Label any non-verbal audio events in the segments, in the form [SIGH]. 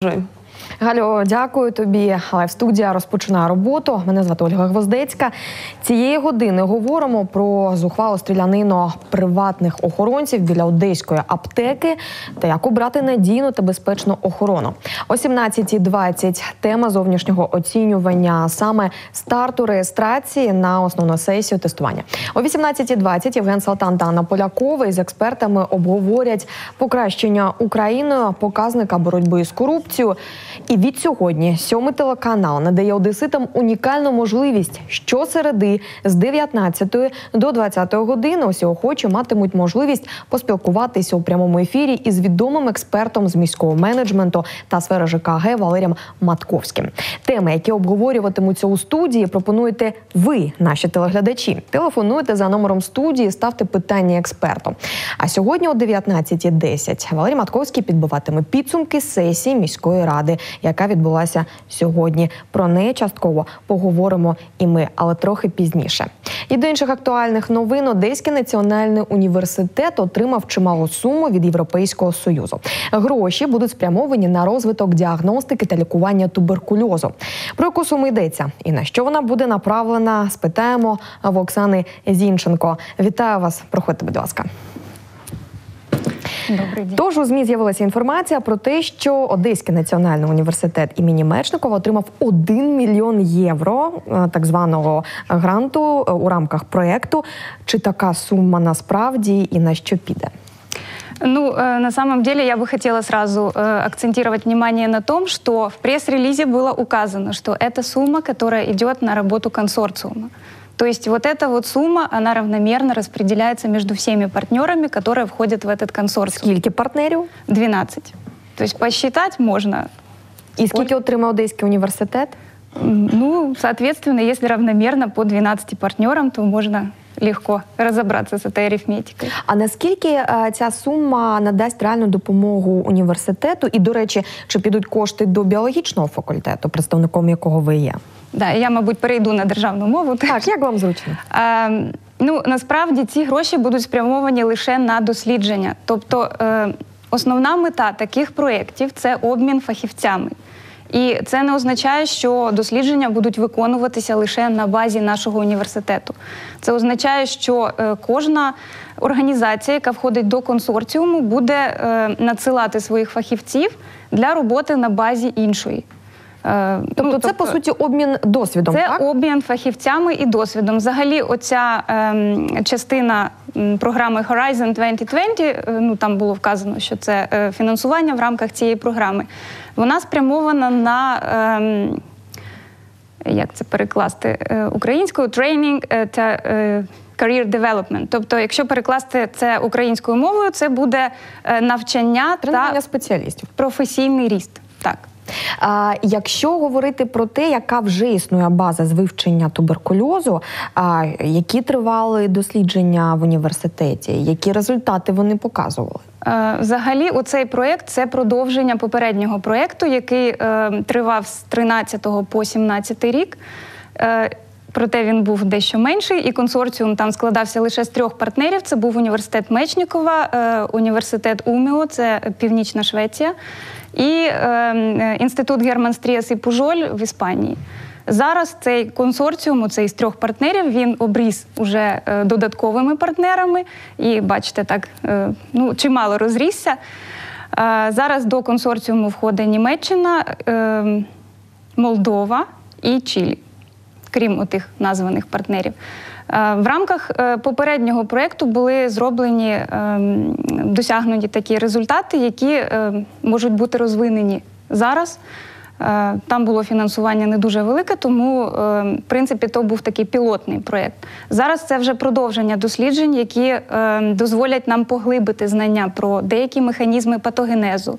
Жень. Галю, дякую тобі. Лайв студія розпочинає роботу. Мене звати Ольга Гвоздецька. Цієї години говоримо про зухвалу стрілянину приватних охоронців біля одеської аптеки та як обрати надійну та безпечну охорону. О 17.20 тема зовнішнього оцінювання саме старту реєстрації на основну сесію тестування. О 18.20 Євген Салтан та Анна Полякова із експертами обговорять покращення Україною показника боротьби з корупцією. І від сьогодні сьомий телеканал надає одеситам унікальну можливість щосереди з 19 до 20 години. Усі охочі матимуть можливість поспілкуватися у прямому ефірі із відомим експертом з міського менеджменту та сфери ЖКГ Валерієм Матковським. Теми, які обговорюватимуться у студії, пропонуєте ви, наші телеглядачі. Телефонуйте за номером студії, ставте питання експерту. А сьогодні о 19.10 Валерій Матковський підбиватиме підсумки сесії міської ради, яка відбулася сьогодні. Про неї частково поговоримо і ми, але трохи пізніше. І до інших актуальних новин Одеський національний університет отримав чималу суму від Європейського союзу. Гроші будуть спрямовані на розвиток діагностики та лікування туберкульозу. Про яку суму йдеться і на що вона буде направлена? Спитаємо в Оксани Зінченко. Вітаю вас, проходьте, будь ласка. Добрий день. Тож у змі з'явилася інформація про те, що Одеський національний університет імені Мечникова отримав 1 мільйон євро е, так званого гранту е, у рамках проєкту. Чи така сума насправді і на що піде? Ну, э, на самом деле я бы хотела сразу э, акцентировать внимание на том, что в пресс-релизе было указано, что это сумма, которая идет на работу консорциума. То есть вот эта вот сумма, она равномерно распределяется между всеми партнерами, которые входят в этот консорциум. Скільки партнерів? 12. То есть посчитать можно. І скільки отримав Одеський університет? М, Ну, соответственно, если равномерно по 12 партнерам, то можно легко разобраться с этой арифметикой. А наскільки е, ця сума надасть реальну допомогу університету? І, до речі, чи підуть кошти до біологічного факультету, представником якого ви є? Да, я, мабуть, перейду на державну мову. Так, як вам зручно? Е, ну, насправді ці гроші будуть спрямовані лише на дослідження. Тобто е, основна мета таких проєктів це обмін фахівцями. І це не означає, що дослідження будуть виконуватися лише на базі нашого університету. Це означає, що е, кожна організація, яка входить до консорціуму, буде е, надсилати своїх фахівців для роботи на базі іншої. Е, Тобто, ну, це по суті обмін досвідом. це так? обмін фахівцями і досвідом. Взагалі, оця ем, частина програми Horizon 2020, е, ну там було вказано, що це е, фінансування в рамках цієї програми. Вона спрямована на. Ем, як це перекласти е, українською тренінг та е, career development. Тобто, якщо перекласти це українською мовою, це буде навчання Тренування та спеціалістів. професійний ріст. Так. А, якщо говорити про те, яка вже існує база з вивчення туберкульозу, а, які тривали дослідження в університеті, які результати вони показували? Е, Взагалі, оцей проєкт це продовження попереднього проєкту, який е, тривав з 13 по 17 рік. Е, Проте він був дещо менший, і консорціум там складався лише з трьох партнерів: це був університет Мечнікова, е, університет Умео, це Північна Швеція, і е, е, інститут Герман Стріас і Пужоль в Іспанії. Зараз цей консорціум, цей з трьох партнерів, він обріз уже е, додатковими партнерами, і бачите, так е, ну чимало розрісся. Зараз до консорціуму входить Німеччина, е, Молдова і Чилі, крім отих названих партнерів. Е, В рамках е, попереднього проєкту були зроблені е, досягнуті такі результати, які е, можуть бути розвинені зараз. Там було фінансування не дуже велике, тому в принципі то був такий пілотний проєкт. Зараз це вже продовження досліджень, які е, дозволять нам поглибити знання про деякі механізми патогенезу.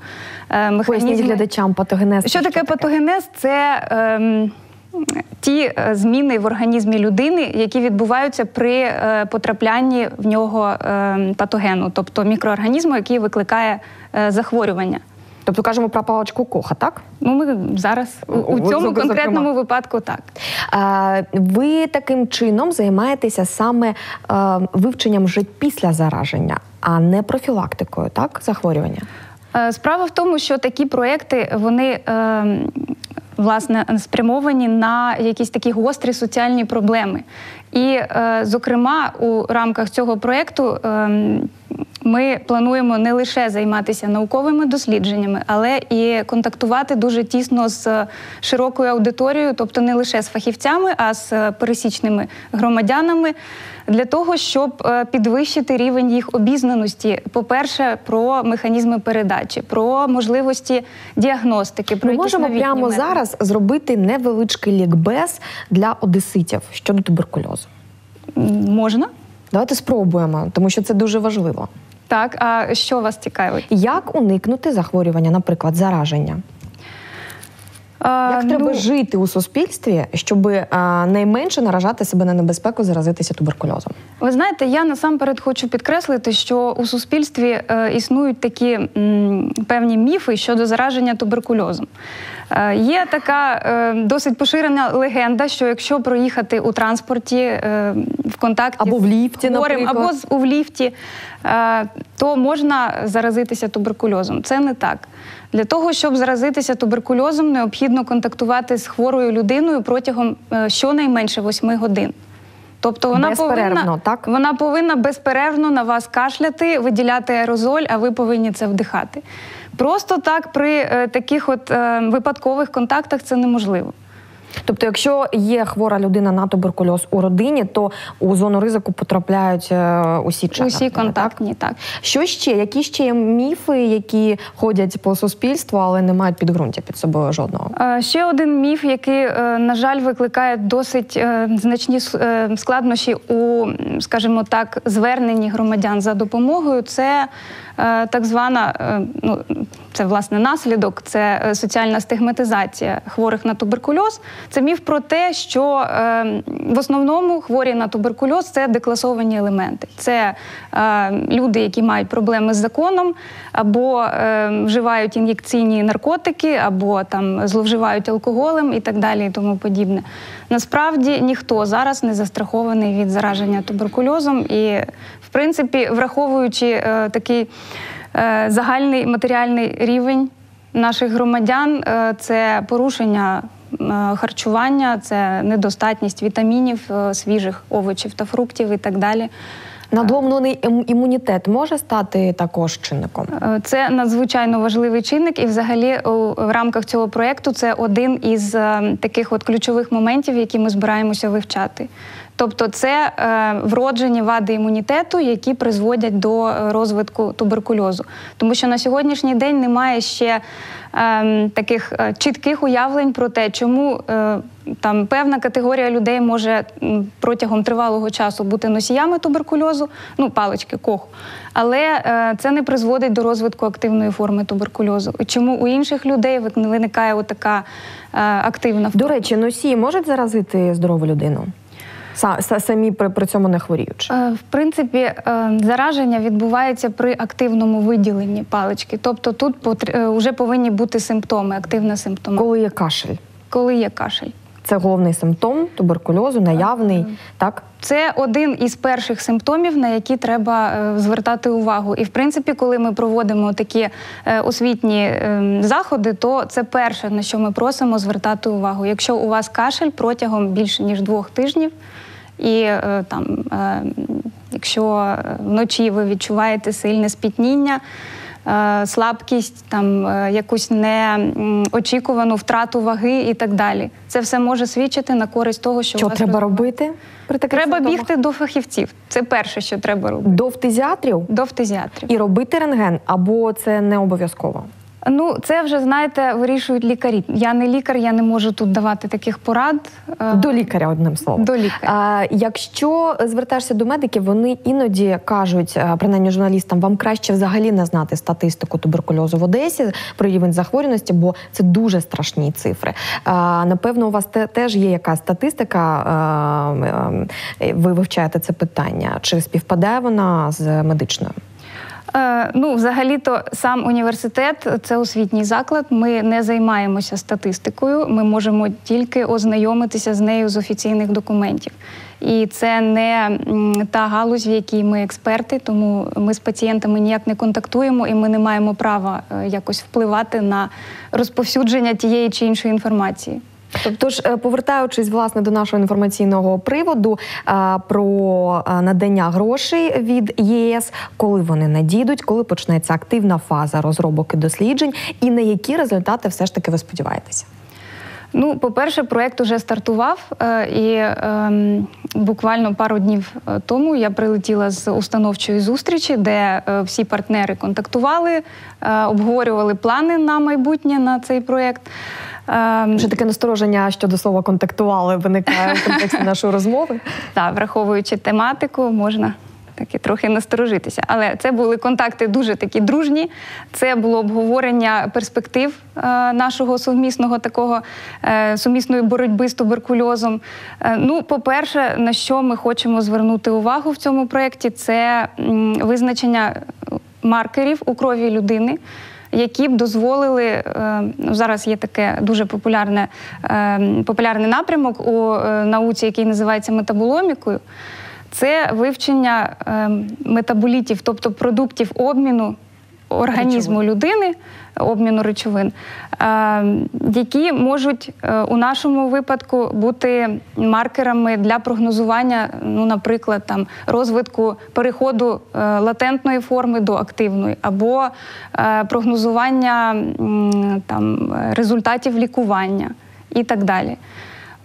е, Поясніть глядачам патогенез. що таке патогенез? Це ем, ті е, зміни в організмі людини, які відбуваються при е, потраплянні в нього ем, патогену, тобто мікроорганізму, який викликає е, захворювання. Тобто кажемо про паличку коха, так? Ну, ми зараз у, у цьому зокрема. конкретному випадку так. А, ви таким чином займаєтеся саме е, вивченням вже після зараження, а не профілактикою, так? Захворювання. Е, Справа в тому, що такі проекти вони е, власне спрямовані на якісь такі гострі соціальні проблеми. І, е, зокрема, у рамках цього проекту е, ми плануємо не лише займатися науковими дослідженнями, але і контактувати дуже тісно з широкою аудиторією, тобто не лише з фахівцями, а з пересічними громадянами, для того, щоб е, підвищити рівень їх обізнаності. По-перше, про механізми передачі, про можливості діагностики. Про Ми можемо прямо методи. зараз зробити невеличкий лікбез для одеситів щодо туберкульозу. Можна. Давайте спробуємо, тому що це дуже важливо. Так, а що вас цікавить? Як уникнути захворювання, наприклад, зараження? Як А, треба ну, жити у суспільстві, щоб найменше наражати себе на небезпеку заразитися туберкульозом? Ви знаєте, я насамперед хочу підкреслити, що у суспільстві е, існують такі м, певні міфи щодо зараження туберкульозом. Е, є така е, досить поширена легенда, що якщо проїхати у транспорті е, в контакті Або в ліфті, з хворим, або з, у в ліфті, е, то можна заразитися туберкульозом. Це не так. Для того, щоб заразитися туберкульозом, необхідно контактувати з хворою людиною протягом е, щонайменше 8 годин. Тобто вона повинна, так? вона повинна безперервно на вас кашляти, виділяти аерозоль, а ви повинні це вдихати. Просто так при е, таких от е, випадкових контактах це неможливо. Тобто, якщо є хвора людина на туберкульоз у родині, то у зону ризику потрапляють е, усі четверо, Усі контактні, так. Що ще? Які ще є міфи, які ходять по суспільству, але не мають підґрунтя під собою жодного? Е, Ще один міф, який, е, на жаль, викликає досить значні складнощі у, скажімо так, зверненні громадян за допомогою, це так звана, е, ну це власне наслідок, це е, соціальна стигматизація хворих на туберкульоз. Це міф про те, що е, в основному хворі на туберкульоз це декласовані елементи. Це е, люди, які мають проблеми з законом, або е, вживають ін'єкційні наркотики, або там зловживають алкоголем і так далі, і тому подібне. Насправді ніхто зараз не застрахований від зараження туберкульозом, і в принципі, враховуючи е, такий е, загальний матеріальний рівень наших громадян, е, це порушення. е, Харчування, це недостатність вітамінів, е, свіжих овочів та фруктів і так далі. Надломлений імунітет може стати також чинником. Е, Це надзвичайно важливий чинник, і взагалі в рамках цього проєкту це один із е, таких от ключових моментів, які ми збираємося вивчати. Тобто, це е, вроджені вади імунітету, які призводять до е, розвитку туберкульозу. Тому що на сьогоднішній день немає ще е, таких е, чітких уявлень про те, чому е, там певна категорія людей може протягом тривалого часу бути носіями туберкульозу, ну палички коху, але е, це не призводить до розвитку активної форми туберкульозу. Чому у інших людей виникає отака е, активна До речі, носії можуть заразити здорову людину? Са- са- Самі при, при цьому не хворіючи. Е, В принципі, е, зараження відбувається при активному виділенні палички. Тобто тут вже повинні бути симптоми, активна симптома, Коли є кашель, коли є кашель. це головний симптом туберкульозу, наявний, так? Це один із перших симптомів, на які треба е, звертати увагу. І в принципі, коли ми проводимо такі е, освітні е, заходи, то це перше, на що ми просимо звертати увагу. Якщо у вас кашель протягом більше ніж двох тижнів, і е, там, е, якщо вночі ви відчуваєте сильне спітніння. е, Слабкість, там якусь неочікувану втрату ваги і так далі. Це все може свідчити на користь того, що, Що у вас треба робити при таких Треба симптомах? бігти до фахівців. Це перше, що треба робити. до фтизіатрів До фтизіатрів. і робити рентген, або це не обов'язково. Ну, це вже знаєте, вирішують лікарі. Я не лікар, я не можу тут давати таких порад. Е, До лікаря, одним словом. До лікаря. А, якщо звертаєшся до медиків, вони іноді кажуть, принаймні журналістам, вам краще взагалі не знати статистику туберкульозу в Одесі про рівень захворюваності, бо це дуже страшні цифри. А, напевно, у вас те, теж є якась статистика. А, е, ви вивчаєте це питання. Чи співпадає вона з медичною? Е, ну, взагалі-то сам університет це освітній заклад. Ми не займаємося статистикою. Ми можемо тільки ознайомитися з нею з офіційних документів. І це не та галузь, в якій ми експерти, тому ми з пацієнтами ніяк не контактуємо, і ми не маємо права е, якось впливати на розповсюдження тієї чи іншої інформації. Тож, е, повертаючись власне до нашого інформаційного приводу е, про е, надання грошей від ЄС, коли вони надійдуть, коли почнеться активна фаза розробок і досліджень, і на які результати все ж таки ви сподіваєтеся? Ну, по-перше, проект уже стартував, і ем, буквально пару днів тому я прилетіла з установчої зустрічі, де всі партнери контактували, обговорювали плани на майбутнє на цей проект. Ем, Вже таке настороження щодо слова контактували виникає в контексті нашої розмови. [LAUGHS] та, враховуючи тематику, можна таки трохи насторожитися. Але це були контакти дуже такі дружні. Це було обговорення перспектив е, нашого сумісного такого е, сумісної боротьби з туберкульозом. Е, ну, по-перше, на що ми хочемо звернути увагу в цьому проєкті, це визначення маркерів у крові людини. Які б дозволили е, ну, зараз є таке дуже популярне е, популярний напрямок у е, науці, який називається метаболомікою. Це вивчення метаболітів, тобто продуктів обміну організму Речовин. людини, обміну речовин, е, які можуть е, у нашому випадку бути маркерами для прогнозування, ну, наприклад, там розвитку переходу е, латентної форми до активної, або прогнозування там, результатів лікування і так далі.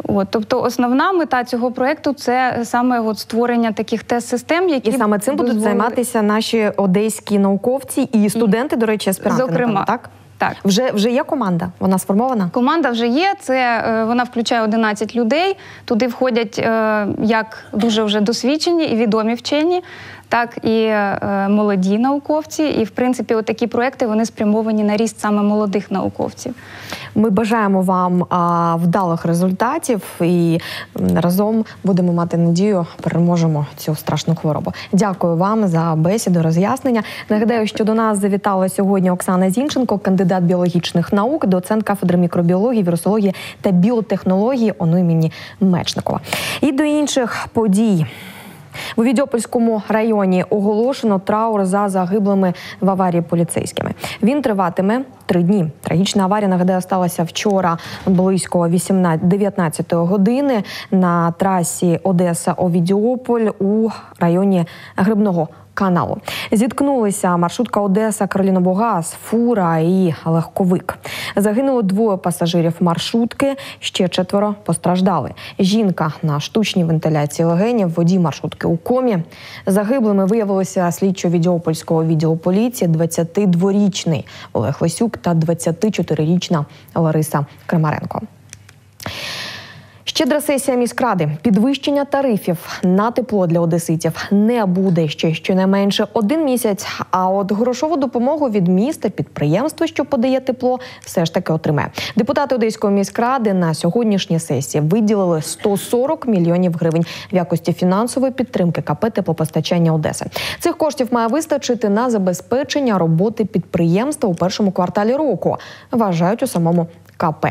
От, тобто основна мета цього проекту це саме от створення таких тест-систем, які І саме цим будуть займатися наші одеські науковці і студенти, до речі, аспіранти. Зокрема, напевно, так? так. Вже вже є команда, вона сформована. Команда вже є. Це е, вона включає 11 людей. Туди входять е, як дуже вже досвідчені і відомі вчені, так і е, молоді науковці. І в принципі, такі проекти вони спрямовані на ріст саме молодих науковців. Ми бажаємо вам а, вдалих результатів і разом будемо мати надію, переможемо цю страшну хворобу. Дякую вам за бесіду, роз'яснення. Нагадаю, що до нас завітала сьогодні Оксана Зінченко, кандидат біологічних наук, доцент кафедри мікробіології, вірусології та біотехнології ОНУ імені Мечникова. І до інших подій. У Відьопольському районі оголошено траур за загиблими в аварії поліцейськими. Він триватиме три дні. Трагічна аварія нагадаю сталася вчора близько 18 19 години на трасі Одеса Овідіополь у районі Грибного. Каналу зіткнулися маршрутка Одеса Кролінобогаз, фура і легковик. Загинуло двоє пасажирів маршрутки. Ще четверо постраждали. Жінка на штучній вентиляції легенів, водій маршрутки у комі. Загиблими виявилися слідчо Відьопольського відділу поліції 22-річний Олег Лисюк та 24-річна Лариса Кремаренко. Щедра сесія міськради. Підвищення тарифів на тепло для одеситів не буде ще щонайменше один місяць. А от грошову допомогу від міста підприємство, що подає тепло, все ж таки отримає. Депутати Одеської міськради на сьогоднішній сесії виділили 140 мільйонів гривень в якості фінансової підтримки КП теплопостачання Одеси. Цих коштів має вистачити на забезпечення роботи підприємства у першому кварталі року. Вважають у самому КП.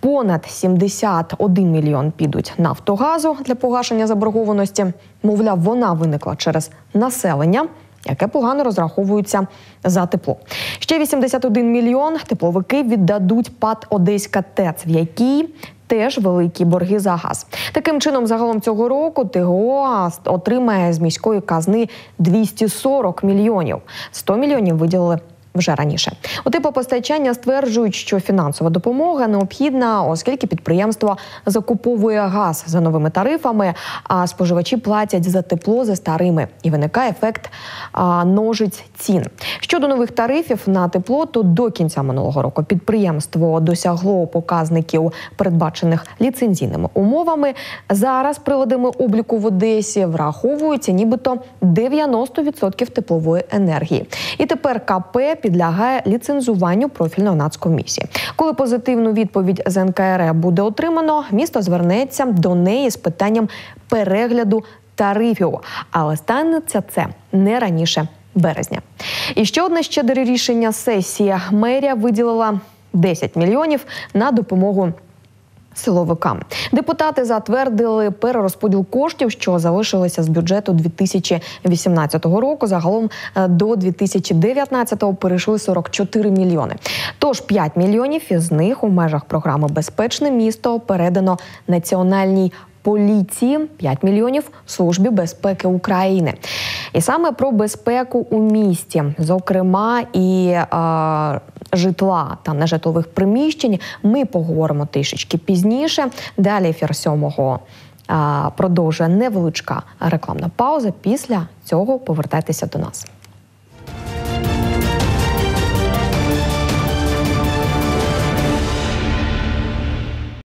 Понад 71 мільйон підуть Нафтогазу для погашення заборгованості. Мовляв, вона виникла через населення. Яке погано розраховується за тепло. Ще 81 мільйон тепловики віддадуть ПАД Одеська ТЕЦ, в якій теж великі борги за газ. Таким чином, загалом цього року ТГО отримає з міської казни 240 мільйонів. 100 мільйонів виділили вже раніше. У теплопостачання стверджують, що фінансова допомога необхідна, оскільки підприємство закуповує газ за новими тарифами, а споживачі платять за тепло за старими, і виникає ефект а, ножиць цін. Щодо нових тарифів на тепло, то до кінця минулого року підприємство досягло показників, передбачених ліцензійними умовами. Зараз приладами обліку в Одесі враховується нібито 90% теплової енергії. І тепер КП підлягає ліцензуванню профільної нацкомісії. Коли позитивну відповідь з НКРЕ буде отримано, місто звернеться до неї з питанням перегляду тарифів. Але станеться це не раніше березня. І ще одне щедре рішення сесії. Мерія виділила 10 мільйонів на допомогу. Силовикам депутати затвердили перерозподіл коштів, що залишилися з бюджету 2018 року. Загалом е, до 2019-го перейшли 44 мільйони. Тож 5 мільйонів із них у межах програми Безпечне місто передано національній поліції 5 мільйонів службі безпеки України. І саме про безпеку у місті, зокрема і е, житла та нежитлових приміщень, ми поговоримо трішечки пізніше. Далі ефір сьомого продовжує невеличка рекламна пауза. Після цього повертайтеся до нас.